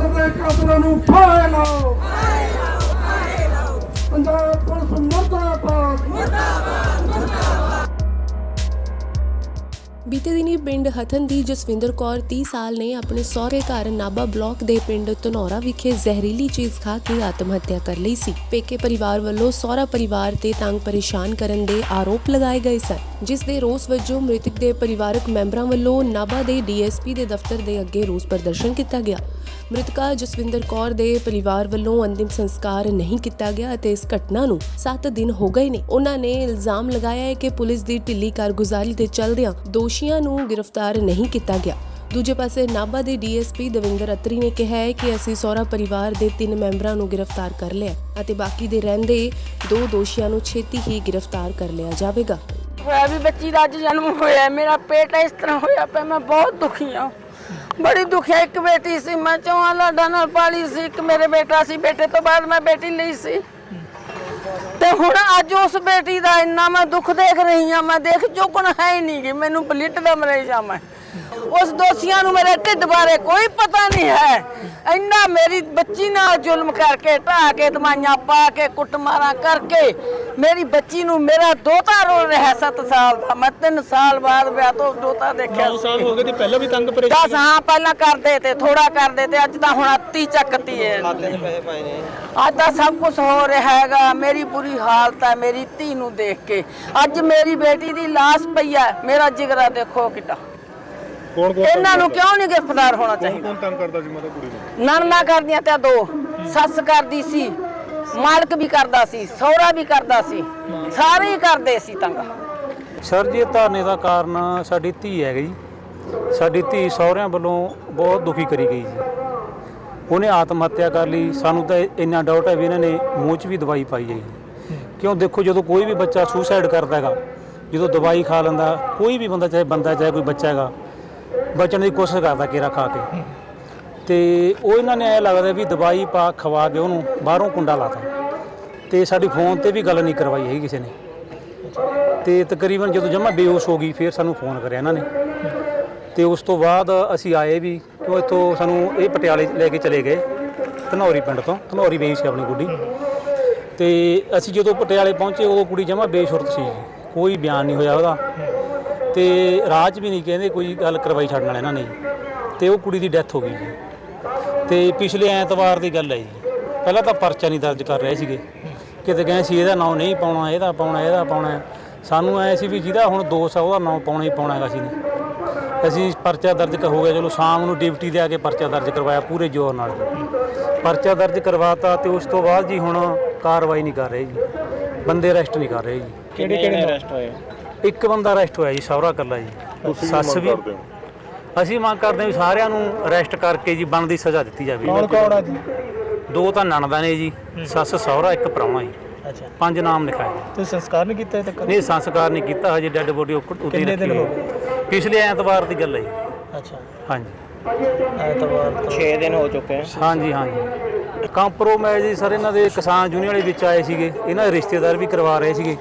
ਜਸਵਿੰਦਰ ਦੇ ਕਾਤਲਾਂ ਨੂੰ ਫਾਹੇ ਲਾਓ। ਪੰਜਾਬ ਪੁਲਿਸ ਮੁਰਦਾਬਾਦ। ਬੀਤੇ ਦਿਨੀ ਪਿੰਡ ਹਥਨ ਦੀ ਜਸਵਿੰਦਰ ਕੌਰ 30 ਸਾਲ ਨੇ ਆਪਣੇ ਸਹੁਰੇ ਘਰ ਨਾਬਾ ਬਲਾਕ ਦੇ ਪਿੰਡ ਧਨੌਰਾ ਵਿਖੇ ਜ਼ਹਿਰੀਲੀ ਚੀਜ਼ ਖਾ ਕੇ ਆਤਮ ਹੱਤਿਆ ਕਰ ਲਈ ਸੀ। ਪੇਕੇ ਪਰਿਵਾਰ ਵੱਲੋਂ ਸਹੁਰਾ ਪਰਿਵਾਰ ਤੇ ਤੰਗ ਪਰੇਸ਼ਾਨ ਕਰਨ ਦੇ ਆਰੋਪ ਲਗਾਏ ਗਏ ਸਨ, ਜਿਸ ਦੇ ਰੋਸ ਵਜੋਂ ਮ੍ਰਿਤਕ ਦੇ ਪਰਿਵਾਰਕ ਮੈਂਬਰਾਂ ਵੱਲੋਂ ਨਾਬਾ ਦੇ ਡੀਐਸਪੀ ਦੇ ਦਫ਼ਤਰ ਦੇ ਅੱਗੇ ਰੋਸ ਪ੍ਰਦਰਸ਼ਨ ਕੀਤਾ ਗਿਆ। ਮ੍ਰਿਤਕਾ ਜਸਵਿੰਦਰ ਕੌਰ ਦੇ ਪਰਿਵਾਰ ਵੱਲੋਂ ਅੰਤਿਮ ਸੰਸਕਾਰ ਨਹੀਂ ਕੀਤਾ ਗਿਆ ਅਤੇ ਇਸ ਘਟਨਾ ਨੂੰ 7 ਦਿਨ ਹੋ ਗਏ ਨੇ। ਉਹਨਾਂ ਨੇ ਇਲਜ਼ਾਮ ਲਗਾਇਆ ਹੈ ਕਿ ਪੁਲਿਸ ਦੀ ਢਿੱਲੀ ਕਾਰਗੁਜ਼ਾਰੀ ਦੇ ਚੱਲਦਿਆਂ ਦੋਸ਼ੀਆਂ ਨੂੰ ਗ੍ਰਿਫਤਾਰ ਨਹੀਂ ਕੀਤਾ ਗਿਆ। ਦੂਜੇ ਪਾਸੇ ਨਾਭਾ ਦੇ ਡੀਐਸਪੀ ਦਵਿੰਦਰ ਅਤਰੀ ਨੇ ਕਿਹਾ ਹੈ ਕਿ ਅਸੀਂ ਸਹੁਰਾ ਪਰਿਵਾਰ ਦੇ ਤਿੰਨ ਮੈਂਬਰਾਂ ਨੂੰ ਗ੍ਰਿਫਤਾਰ ਕਰ ਲਿਆ ਅਤੇ ਬਾਕੀ ਦੇ ਰਹਿੰਦੇ ਦੋ ਦੋਸ਼ੀਆਂ ਨੂੰ ਛੇਤੀ ਹੀ ਗ੍ਰਿਫਤਾਰ ਕਰ ਲਿਆ ਜਾਵੇਗਾ। ਹੋਇਆ ਵੀ ਬੱਚੀ ਦਾ ਅੱਜ ਜਨਮ ਹੋਇਆ ਮੇਰਾ ਪੇਟ ਇਸ ਤਰ੍ਹਾਂ ਹੋਇਆ ਪਿਆ, ਮੈਂ ਬਹੁਤ ਦੁਖੀ ਹਾਂ। ਬੜੀ ਦੁਖਿਆ ਇੱਕ ਬੇਟੀ ਸੀ, ਮੈਂ ਚੌਹਾਂ ਲਾਡਾਂ ਨਾਲ ਪਾਲੀ ਸੀ, ਇੱਕ ਮੇਰੇ ਬੇਟਾ ਸੀ, ਬੇਟੇ ਤੋਂ ਬਾਅਦ ਮੈਂ ਬੇਟੀ ਲਈ ਸੀ। ਤੇ ਹੁਣ ਅੱਜ ਉਸ ਬੇਟੀ ਦਾ ਇੰਨਾ ਮੈਂ ਦੁੱਖ ਦੇਖ ਰਹੀ ਹਾਂ, ਮੈਂ ਦੇਖ ਚੁੱਕਣ ਹੈ ਹੀ ਨਹੀਂ ਗੀ, ਮੈਨੂੰ ਬਲਿੱਟ ਦਾ ਮਰੇਜਾ ਮੈਂ। ਉਸ ਦੋਸ਼ੀਆਂ ਨੂੰ ਮੇਰੇ ਢਿੱਡ ਬਾਰੇ ਕੋਈ ਪਤਾ ਨਹੀਂ ਹੈ। ਇੰਨਾ ਮੇਰੀ ਬੱਚੀ ਨਾਲ ਜ਼ੁਲਮ ਕਰਕੇ ਢਾਹ ਕੇ ਦਵਾਈਆਂ ਪਾ ਕੇ ਕੁੱਟਮਾਰਾਂ ਕਰਕੇ ਮੇਰੀ ਬੱਚੀ ਨੂੰ ਮੇਰਾ ਦੋਤਾ ਰੋਲ ਰਿਹਾ 7 ਸਾਲ ਦਾ। ਮੈਂ 3 ਸਾਲ ਬਾਅਦ ਵਿਆਹ ਤੋਂ ਦੋਤਾ ਦੇਖਿਆ। 9 ਸਾਲ ਹੋ ਗਏ ਤੇ ਪਹਿਲਾਂ ਵੀ ਤੰਗ ਪਰੇਸ਼ਾਨ ਦਸ ਹਾਂ ਪਹਿਲਾਂ ਕਰਦੇ ਤੇ ਥੋੜਾ ਕਰਦੇ ਤੇ ਅੱਜ ਤਾਂ ਹੁਣ ਅੱਤੀ ਚੱਕਤੀ ਹੈ ਅੱਜ ਤਾਂ ਸਭ ਕੁਝ ਹੋ ਰਿਹਾ ਹੈਗਾ। ਮੇਰੀ ਬੁਰੀ ਹਾਲਤ ਹੈ ਮੇਰੀ ਧੀ ਨੂੰ ਦੇਖ ਕੇ। ਅੱਜ ਮੇਰੀ ਬੇਟੀ ਦੀ ਲਾਸ਼ ਪਈ ਹੈ। ਮੇਰਾ ਜਿਗਰਾ ਦੇਖੋ ਕਿੱਡਾ। ਕੌਣ ਕੌਣ ਇਹਨਾਂ ਨੂੰ ਕਿਉਂ ਨਹੀਂ ਗ੍ਰਿਫਤਾਰ ਹੋਣਾ ਚਾਹੀਦਾ? ਕੌਣ ਤੰਗ ਕਰਦਾ ਸੀ ਮਾਤਾ ਕੁੜੀ ਨੂੰ? ਨਰਮਾ ਕਰਦੀਆਂ ਤੇ ਦੋ ਸੱਸ ਕਰਦੀ ਸੀ ਮਾਲਕ ਵੀ ਕਰਦਾ ਸੀ ਸਹੁਰਾ ਵੀ ਕਰਦਾ ਸੀ ਸਾਰੇ ਹੀ ਕਰਦੇ ਸੀ ਤੰਗ। ਸਰ ਜੀ ਇਹ ਧਰਨੇ ਦਾ ਕਾਰਨ ਸਾਡੀ ਧੀ ਹੈਗੀ ਜੀ। ਸਾਡੀ ਧੀ ਸਹੁਰਿਆਂ ਵੱਲੋਂ ਬਹੁਤ ਦੁਖੀ ਕਰੀ ਗਈ ਜੀ। ਉਹਨੇ ਆਤਮ ਹੱਤਿਆ ਕਰ ਲਈ। ਸਾਨੂੰ ਤਾਂ ਇੰਨਾ ਡਾਊਟ ਹੈ ਵੀ ਇਹਨਾਂ ਨੇ ਮੂੰਹ 'ਚ ਵੀ ਦਵਾਈ ਪਾਈ ਹੈ ਜੀ। ਕਿਉਂ ਦੇਖੋ ਜਦੋਂ ਕੋਈ ਵੀ ਬੱਚਾ ਸੁਸਾਈਡ ਕਰਦਾ ਹੈਗਾ ਜਦੋਂ ਦਵਾਈ ਖਾ ਲੈਂਦਾ ਕੋਈ ਵੀ ਬੰਦਾ ਚਾਹੇ ਬੰਦਾ ਚਾਹੇ ਕੋਈ ਬੱਚਾ ਹੈਗਾ ਬਚਣ ਦੀ ਕੋਸ਼ਿਸ਼ ਕਰਦਾ ਕੇਰਾ ਖਾ ਕੇ। ਤੇ ਉਹ ਇਹਨਾਂ ਨੇ ਐ ਲੱਗਦਾ ਵੀ ਦਵਾਈ ਪਾ, ਖਵਾ ਕੇ ਉਹਨੂੰ, ਬਾਹਰੋਂ ਕੁੰਡਾ ਲਾਤਾ। ਤੇ ਸਾਡੀ ਫੋਨ ਤੇ ਵੀ ਗੱਲ ਨਹੀਂ ਕਰਵਾਈ ਹੈਗੀ ਕਿਸੇ ਨੇ। ਤੇ ਤਕਰੀਬਨ ਜਦੋਂ ਜਮਾ ਬੇਹੋਸ਼ ਹੋ ਗਈ, ਫਿਰ ਸਾਨੂੰ ਫੋਨ ਕਰਿਆ ਇਹਨਾਂ ਨੇ। ਤੇ ਉਸ ਤੋਂ ਬਾਅਦ ਅਸੀਂ ਆਏ ਵੀ ਕਿਉਂ ਇੱਥੋਂ ਸਾਨੂੰ ਇਹ ਪਟਿਆਲੇ ਲੈ ਕੇ ਚਲੇ ਗਏ, ਧਨੌਰੀ ਪਿੰਡ ਤੋਂ। ਧਨੌਰੀ ਵੇਈ ਸੀ ਆਪਣੀ ਗੁੱਡੀ। ਤੇ ਅਸੀਂ ਜਦੋਂ ਪਟਿਆਲੇ ਪਹੁੰਚੇ, ਉਦੋਂ ਕੁੜੀ ਜਮਾ ਬੇਸ਼ੁਰਤ ਸੀ। ਕੋਈ ਬਿਆਨ ਨਹੀਂ ਹੋਇਆ ਉਹਦਾ। ਤੇ ਰਾਜ ਵੀ ਨਹੀਂ ਕਹਿੰਦੇ ਕੋਈ ਗੱਲ ਕਰਵਾਈ ਛੱਡਣ ਵਾਲਾ ਇਹਨਾਂ ਨੇ। ਤੇ ਉਹ ਕੁੜੀ ਦੀ ਡੈਥ ਹੋ ਗਈ ਜੀ। ਤੇ ਪਿਛਲੇ ਐਤਵਾਰ ਦੀ ਗੱਲ ਹੈ ਜੀ। ਪਹਿਲਾਂ ਤਾਂ ਪਰਚਾ ਨਹੀਂ ਦਰਜ ਕਰ ਰਹੇ ਸੀਗੇ। ਕਿਤੇ ਗਏ ਸੀ ਇਹਦਾ ਨਾਂ ਨਹੀਂ ਪਾਉਣਾ ਇਹਦਾ ਪਾਉਣਾ ਇਹਦਾ ਪਾਉਣਾ। ਸਾਨੂੰ ਐ ਸੀ ਵੀ ਜਿਹਦਾ ਹੁਣ ਦੋਸ਼ ਆ ਉਹਦਾ ਨਾਂ ਪਾਉਣਾ ਹੀ ਪਾਉਣਾ ਹੈਗਾ ਸੀ ਨੇ ਅਸੀਂ ਪਰਚਾ ਦਰਜ ਹੋ ਗਿਆ ਚਲੋ ਸ਼ਾਮ ਨੂੰ ਡਿਊਟੀ ਦੇ ਆ ਕੇ ਪਰਚਾ ਦਰਜ ਕਰਵਾਇਆ ਪੂਰੇ ਜ਼ੋਰ ਨਾਲ। ਪਰਚਾ ਦਰਜ ਕਰਵਾਤਾ ਤੇ ਉਸ ਤੋਂ ਬਾਅਦ ਜੀ ਹੁਣ ਕਾਰਵਾਈ ਨਹੀਂ ਕਰ ਰਹੇ ਜੀ। ਬੰਦੇ ਅਰੈਸਟ ਨਹੀਂ ਕਰ ਰਹੇ ਜੀ। ਕਿਹੜੇ ਕਿਹੜੇ ਅਰੈਸਟ ਹੋਏ? ਇੱਕ ਬੰਦਾ ਅਰੈਸਟ ਹੋਇਆ ਜੀ ਸਹੁਰਾ ਕੱਲਾ ਜੀ। ਸੱਸ ਵੀ ਅਸੀਂ ਮੰਗ ਕਰਦੇ ਹਾਂ ਵੀ ਸਾਰਿਆਂ ਨੂੰ ਅਰੈਸਟ ਕਰਕੇ ਜੀ ਬਣਦੀ ਸਜ਼ਾ ਦਿੱਤੀ ਜਾਵੇ। ਕੌਣ ਕੌਣ ਆ ਜੀ? ਦੋ ਤਾਂ ਨਣਦਾਂ ਨੇ ਜੀ ਸੱਸ ਸਹੁਰਾ ਇੱਕ ਪ੍ਰਾਹੁਣਾ ਜੀ। ਅੱਛਾ। ਪੰਜ ਨਾਮ ਲਿਖਾਏ। ਤੁਸੀਂ ਸੰਸਕਾਰ ਨਹੀਂ ਕੀਤਾ ਤੱਕ? ਨਹੀਂ ਸੰਸਕਾਰ ਨਹੀਂ ਕੀਤਾ ਹਜੇ ਡੈੱਡ ਬੋਡੀ ਉੱਤੇ ਕਿੰਨੇ ਰੱਖੀ ਦਿਨ ਹੋ। ਪਿਛਲੇ ਐਤਵਾਰ ਦੀ ਗੱਲ ਹੈ ਜੀ। ਅੱਛਾ। ਹਾਂਜੀ। ਐਤਵਾਰ ਤੋਂ 6 ਦਿਨ ਹੋ ਚੁੱਕੇ ਹਨ ਹਾਂਜੀ ਹਾਂਜੀ। ਕੰਪਰੋਮਾਈਜ਼ ਜੀ ਸਰ ਇਹਨਾਂ ਦੇ ਕਿਸਾਨ ਯੂਨੀਅਨ ਵਾਲੇ ਵਿੱਚ ਆਏ ਸੀਗੇ। ਇਹਨਾਂ ਦੇ ਰਿਸ਼ਤੇਦਾਰ ਵੀ ਕਰਵਾ ਰਹੇ ਸੀਗੇ।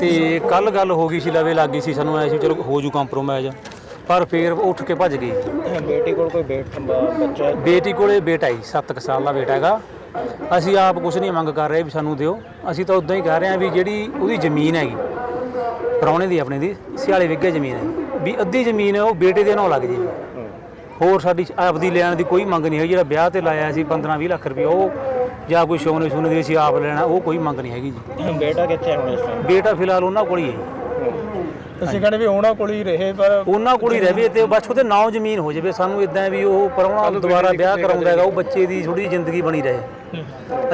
ਤੇ ਕੱਲ ਗੱਲ ਹੋ ਗਈ ਸੀ ਲਵੇ ਲੱਗੀ ਸੀ ਸਾਨੂੰ ਐ ਸੀ ਚਲੋ ਹੋ ਜੂ ਕੰਪਰੋਮਾਈਜ਼ ਪਰ ਫੇਰ ਉੱਠ ਕੇ ਭੱਜ ਗਈ। ਬੇਟੀ ਕੋਲ ਕੋਈ ਬੇਟ ਬੱਚਾ ਬੇਟੀ ਕੋਲੇ ਬੇਟਾ ਹੀ 7 ਸਾਲ ਦਾ ਬੇਟਾ ਹੈਗਾ। ਅਸੀਂ ਆਪ ਕੁਝ ਨਹੀਂ ਮੰਗ ਕਰ ਰਹੇ ਵੀ ਸਾਨੂੰ ਦਿਓ। ਅਸੀਂ ਤਾਂ ਉਦਾਂ ਹੀ ਕਹਿ ਰਹੇ ਹਾਂ ਵੀ ਜਿਹੜੀ ਉਹਦੀ ਜ਼ਮੀਨ ਹੈਗੀ ਪ੍ਰਾਹੁਣੇ ਦੀ ਆਪਣੇ ਦੀ ਸਿਆਲੇ ਵਿੱਗੇ ਜ਼ਮੀਨ ਹੈ। ਵੀ ਅੱਧੀ ਜ਼ਮੀਨ ਹੈ ਉਹ ਬੇਟੇ ਦੇ ਨਾਂ ਲੱਗ ਜੇ। ਹੋਰ ਸਾਡੀ ਆਪਦੀ ਲੈਣ ਦੀ ਕੋਈ ਮੰਗ ਨਹੀਂ ਹੈ ਜਿਹੜਾ ਵਿਆਹ ਤੇ ਲਾਇਆ ਸੀ 15 20 ਲੱਖ ਰੁਪਏ ਉਹ ਜਾਂ ਕੋਈ ਸੋਨੇ ਸੋਨੇ ਦੀ ਅਸੀਂ ਆਪ ਲੈਣਾ ਉਹ ਕੋਈ ਮੰਗ ਨਹੀਂ ਹੈਗੀ ਜੀ। ਬੇਟਾ ਕਿੱਥੇ ਹੈ ਹੁਣ ਇਸ ਟਾਈਮ ਬੇਟਾ ਫਿਲਹਾਲ ਉਹਨਾਂ ਕੋਲ ਹੀ ਹੈ ਜੀ। ਤੁਸੀਂ ਕਹਿੰਦੇ ਵੀ ਉਹਨਾਂ ਕੋਲ ਹੀ ਰਹੇ ਪਰ ਉਹਨਾਂ ਕੋਲ ਹੀ ਰਵੇ ਤੇ ਬਸ ਉਹਦੇ ਨਾਂ ਜ਼ਮੀਨ ਹੋ ਜਾਵੇ ਸਾਨੂੰ ਇਦਾਂ ਵੀ ਉਹ ਪ੍ਰਾਹੁਣਾ ਦੁਬਾਰਾ ਵਿਆਹ ਕਰਾਉਂਦਾ ਹੈਗਾ ਉਹ ਬੱਚੇ ਦੀ ਥੋੜੀ ਜਿਹੀ ਜ਼ਿੰਦਗੀ ਬਣੀ ਰਹੇ।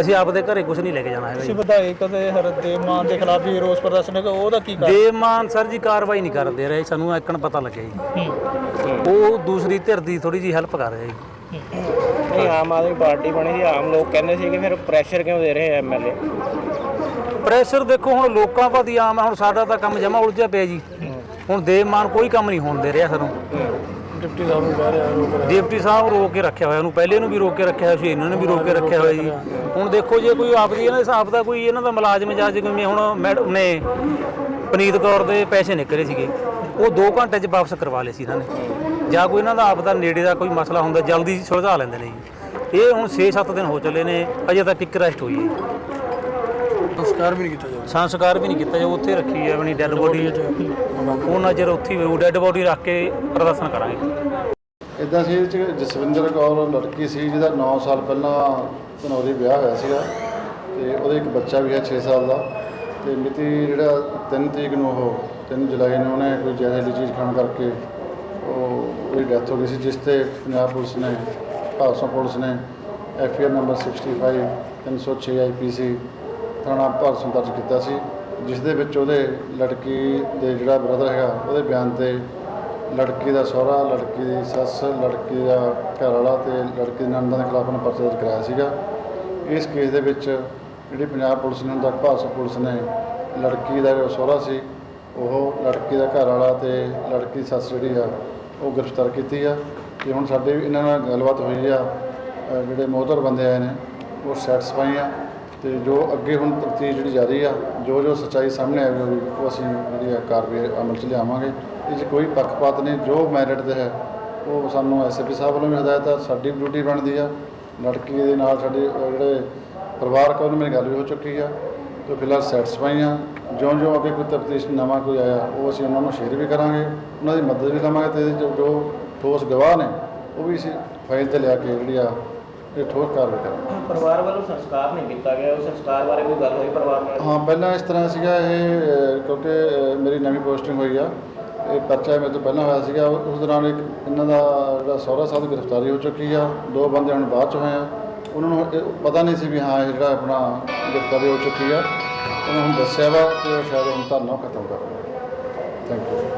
ਅਸੀਂ ਆਪਦੇ ਘਰੇ ਕੁਝ ਨਹੀਂ ਲੈ ਕੇ ਜਾਣਾ ਹੈਗਾ ਤੁਸੀਂ ਜੀ। ਵਿਧਾਇਕ ਦੇ ਹਰਦੇ ਮਾਨ ਦੇ ਖਿਲਾਫ ਵੀ ਰੋਸ ਪ੍ਰਦਰਸ਼ਨ ਹੈਗਾ ਉਹਦਾ ਕੀ ਕਰ ਦੇਮਾਨ ਸਰ ਜੀ ਕਾਰਵਾਈ ਨਹੀਂ ਕਰਦੇ ਰਹੇ ਸਾਨੂੰ ਐਕਣ ਪਤਾ ਲੱਗਿਆ ਜੀ। ਉਹ ਦੂਸਰੀ ਧਿਰ ਦੀ ਥੋੜੀ ਜੀ ਹੈਲਪ ਕਰ ਰਿਹਾ ਜੀ। ਨਹੀਂ ਆਮ ਆਦਮੀ ਪਾਰਟੀ ਬਣੀ ਸੀ ਆਮ ਲੋਕ ਕਹਿੰਦੇ ਸੀ ਕਿ ਫਿਰ ਪ੍ਰੈਸ਼ਰ ਕਿਉਂ ਦੇ ਰਹੇ ਐਮਐਲਏ ਪ੍ਰੈਸ਼ਰ ਦੇਖੋ ਹੁਣ ਲੋਕਾਂ ਭਾਦੀ ਆਮ ਹੈ ਹੁਣ ਸਾਡਾ ਤਾਂ ਕੰਮ ਜਮਾ ਉਲਝਿਆ ਪਿਆ ਜੀ। ਹੁਣ ਦੇਮਾਨ ਕੋਈ ਕੰਮ ਨਹੀਂ ਹੋਣ ਦੇ ਰਿਹਾ ਸਾਨੂੰ। ਡਿਪਟੀ ਸਾਹਿਬ ਨੂੰ ਕਹਿ ਰਿਹਾ ਰੋਕ ਡਿਪਟੀ ਸਾਹਿਬ ਰੋਕ ਕੇ ਰੱਖਿਆ ਹੋਇਆ ਉਹਨੂੰ ਪਹਿਲੇ ਨੂੰ ਵੀ ਰੋਕ ਕੇ ਰੱਖਿਆ ਹੋਇਆ ਸੀ ਇਹਨਾਂ ਨੇ ਵੀ ਰੋਕ ਕੇ ਰੱਖਿਆ ਹੋਇਆ ਜੀ। ਹੁਣ ਦੇਖੋ ਜੇ ਕੋਈ ਆਪਦੀ ਇਹਨਾਂ ਦੇ ਹਿਸਾਬ ਦਾ ਕੋਈ ਇਹਨਾਂ ਦਾ ਮੁਲਾਜ਼ਮ ਜਾਂ ਜੇ ਕੋਈ ਹੁਣ ਮੈਡਮ ਨੇ ਪਨੀਤ ਕੌਰ ਦੇ ਪੈਸੇ ਨਿਕਲੇ ਸੀਗੇ। ਉਹ 2 ਘੰਟੇ 'ਚ ਵਾਪਸ ਕਰਵਾ ਲਏ ਸੀ ਇਹਨਾਂ ਨੇ। ਜਾਂ ਕੋਈ ਇਹਨਾਂ ਦਾ ਆਪ ਦਾ ਨੇੜੇ ਦਾ ਕੋਈ ਮਸਲਾ ਹੁੰਦਾ ਜਲਦੀ ਸੁਲਝਾ ਲੈਂਦੇ ਨੇ ਜੀ। ਇਹ ਹੁਣ 6-7 ਦਿਨ ਹੋ ਚੱਲੇ ਨੇ ਅਜੇ ਤੱਕ ਇੱਕ ਅਰੈਸਟ ਹੋਈ ਹੈ। ਸੰਸਕਾਰ ਵੀ ਨਹੀਂ ਕੀਤਾ ਜਾਂਦਾ ਸੰਸਕਾਰ ਵੀ ਨਹੀਂ ਕੀਤਾ ਜੋ ਉੱਥੇ ਰੱਖੀ ਹੈ ਆਪਣੀ ਡੈੱਡ ਬੋਡੀ ਉਹਨਾਂ ਚਿਰ ਉੱਥੇ ਹੀ ਡੈੱਡ ਬੋਡੀ ਰੱਖ ਕੇ ਪ੍ਰਦਰਸ਼ਨ ਕਰਾਂਗੇ। ਇਦਾਂ ਸੀ ਇਹ 'ਚ ਜਸਵਿੰਦਰ ਕੌਰ ਲੜਕੀ ਸੀ ਜਿਹਦਾ 9 ਸਾਲ ਪਹਿਲਾਂ ਧਨੌਰੀ ਵਿਆਹ ਹੋਇਆ ਸੀਗਾ। ਤੇ ਉਹਦੇ ਇੱਕ ਬੱਚਾ ਵੀ ਹੈ 6 ਸਾਲ ਦਾ। ਤੇ ਮਿਤੀ ਜਿਹੜਾ 3 ਤਰੀਕ ਨੂੰ ਉਹ 3 ਜੁਲਾਈ ਨੂੰ ਉਹਨੇ ਕੋਈ ਜ਼ਹਿਰੀਲੀ ਚੀਜ਼ ਖਾਣ ਕਰਕੇ ਉਹ ਉਹਦੀ ਡੈਥ ਹੋ ਗਈ ਸੀ, ਜਿਸ ਤੇ ਪੰਜਾਬ ਪੁਲਿਸ ਨੇ ਭਾਰਤ ਪੁਲਿਸ ਨੇ F I R number 65 306 IPC ਥਾਣਾ ਭਾਰਤ ਦਰਜ ਕੀਤਾ ਸੀ, ਜਿਸ ਦੇ ਵਿੱਚ ਉਹਦੇ ਲੜਕੀ ਦੇ ਜਿਹੜਾ ਬ੍ਰਦਰ ਹੈਗਾ, ਉਹਦੇ ਬਿਆਨ ਤੇ ਲੜਕੀ ਦਾ ਸਹੁਰਾ, ਲੜਕੀ ਦੀ ਸੱਸ, ਲੜਕੀ ਦਾ ਘਰ ਵਾਲਾ ਤੇ ਲੜਕੀ ਦੇ ਨੰਦਾਂ ਦੇ ਖਿਲਾਫ ਉਹਨੇ ਪਰਚਾ ਦਰਜ ਕਰਾਇਆ ਸੀਗਾ। ਇਸ ਕੇਸ ਦੇ ਵਿੱਚ ਜਿਹੜੀ ਪੰਜਾਬ ਪੁਲਿਸ ਨੇ ਹੁਣ ਭਾਰਤ ਪੁਲਿਸ ਨੇ ਲੜਕੀ ਦਾ ਜਿਹੜਾ ਸਹੁਰਾ ਸੀ, ਉਹ ਲੜਕੀ ਦਾ ਘਰ ਵਾਲਾ ਤੇ ਲੜਕੀ ਦੀ ਸੱਸ ਜਿਹੜੀ ਆ, ਉਹ ਗ੍ਰਿਫਤਾਰ ਕੀਤੀ ਆ। ਤੇ ਹੁਣ ਸਾਡੇ ਵੀ ਇਹਨਾਂ ਨਾਲ ਗੱਲਬਾਤ ਹੋਈ ਆ ਜਿਹੜੇ ਮੋਹਤਰ ਬੰਦੇ ਆਏ ਨੇ, ਉਹ ਸੈਟੀਸਫਾਈ ਆ। ਤੇ ਜੋ ਅੱਗੇ ਹੁਣ ਤਫਤੀਸ਼ ਜਿਹੜੀ ਜਾਰੀ ਆ, ਜੋ ਜੋ ਸੱਚਾਈ ਸਾਹਮਣੇ ਆਵੇਗੀ ਉਹ ਅਸੀਂ ਜਿਹੜੀ ਆ ਕਾਰਵਾਈ ਅਮਲ 'ਚ ਲਿਆਵਾਂਗੇ। ਇਹ 'ਚ ਕੋਈ ਪੱਖਪਾਤ ਨਹੀਂ, ਜੋ ਮੈਰਿਟ ਤੇ ਹੈ, ਉਹ ਸਾਨੂੰ ਐਸਪੀ ਸਾਹਿਬ ਵੱਲੋਂ ਵੀ ਹਦਾਇਤ ਆ, ਸਾਡੀ ਵੀ ਡਿਊਟੀ ਬਣਦੀ ਆ। ਲੜਕੀ ਦੇ ਨਾਲ ਸਾਡੇ ਜਿਹੜੇ ਪਰਿਵਾਰਕ ਉਹਨਾਂ ਮੇਰੀ ਗੱਲ ਵੀ ਹੋ ਚੁੱਕੀ ਆ ਤੇ ਫਿਲਹਾਲ ਸੈਟੀਸਫਾਈ ਆ ਜਿਉਂ ਜਿਉਂ ਅੱਗੇ ਕੋਈ ਤਫਤੀਸ਼ ਨਵਾਂ ਕੋਈ ਆਇਆ ਉਹ ਅਸੀਂ ਉਹਨਾਂ ਨੂੰ ਸ਼ੇਅਰ ਵੀ ਕਰਾਂਗੇ। ਉਹਨਾਂ ਦੀ ਮਦਦ ਵੀ ਲਵਾਂਗੇ ਤੇ ਇਹਦੇ 'ਚ ਜੋ ਠੋਸ ਗਵਾਹ ਨੇ ਉਹ ਵੀ ਅਸੀਂ ਫਾਈਲ ਤੇ ਲਿਆ ਕੇ ਜਿਹੜੀ ਆ ਇਹ ਠੋਸ ਕਾਰਵਾਈ ਕਰਾਂਗੇ। ਪਰਿਵਾਰ ਵੱਲੋਂ ਸੰਸਕਾਰ ਨਹੀਂ ਕੀਤਾ ਗਿਆ। ਉਸ ਸੰਸਕਾਰ ਬਾਰੇ ਕੋਈ ਗੱਲ ਹੋਈ ਪਰਿਵਾਰ ਨਾਲ? ਹਾਂ ਪਹਿਲਾਂ ਇਸ ਤਰ੍ਹਾਂ ਸੀਗਾ ਇਹ ਕਿਉਂਕਿ ਮੇਰੀ ਨਵੀਂ ਪੋਸਟਿੰਗ ਹੋਈ ਆ। ਇਹ ਪਰਚਾ ਮੇਰੇ ਤੋਂ ਪਹਿਲਾਂ ਹੋਇਆ ਸੀਗਾ। ਉਸ ਦੌਰਾਨ ਇੱਕ ਇਹਨਾਂ ਦਾ ਜਿਹੜਾ ਸਹੁਰਾ ਸਾਹਿਬ ਗ੍ਰਿਫਤਾਰੀ ਹੋ ਚੁੱਕੀ ਆ। ਦੋ ਬੰਦੇ ਹੁਣ ਬਾਅਦ ਚ ਹੋਏ ਆ। ਉਹਨਾਂ ਨੂੰ ਇਹ ਪਤਾ ਨਹੀਂ ਸੀ ਵੀ ਹਾਂ, ਇਹ ਜਿਹੜਾ ਆਪਣਾ ਗ੍ਰਿਫਤਾਰੀ ਹੋ ਚੁੱਕੀ ਆ। ਉਹਨਾਂ ਨੂੰ ਹੁਣ ਦੱਸਿਆ ਵਾ ਕਿ ਉਹ ਸ਼ਾਇਦ ਹੁਣ ਧਰਨਾ ਖਤਮ ਕਰ ਥੈਂਕ ਯੂ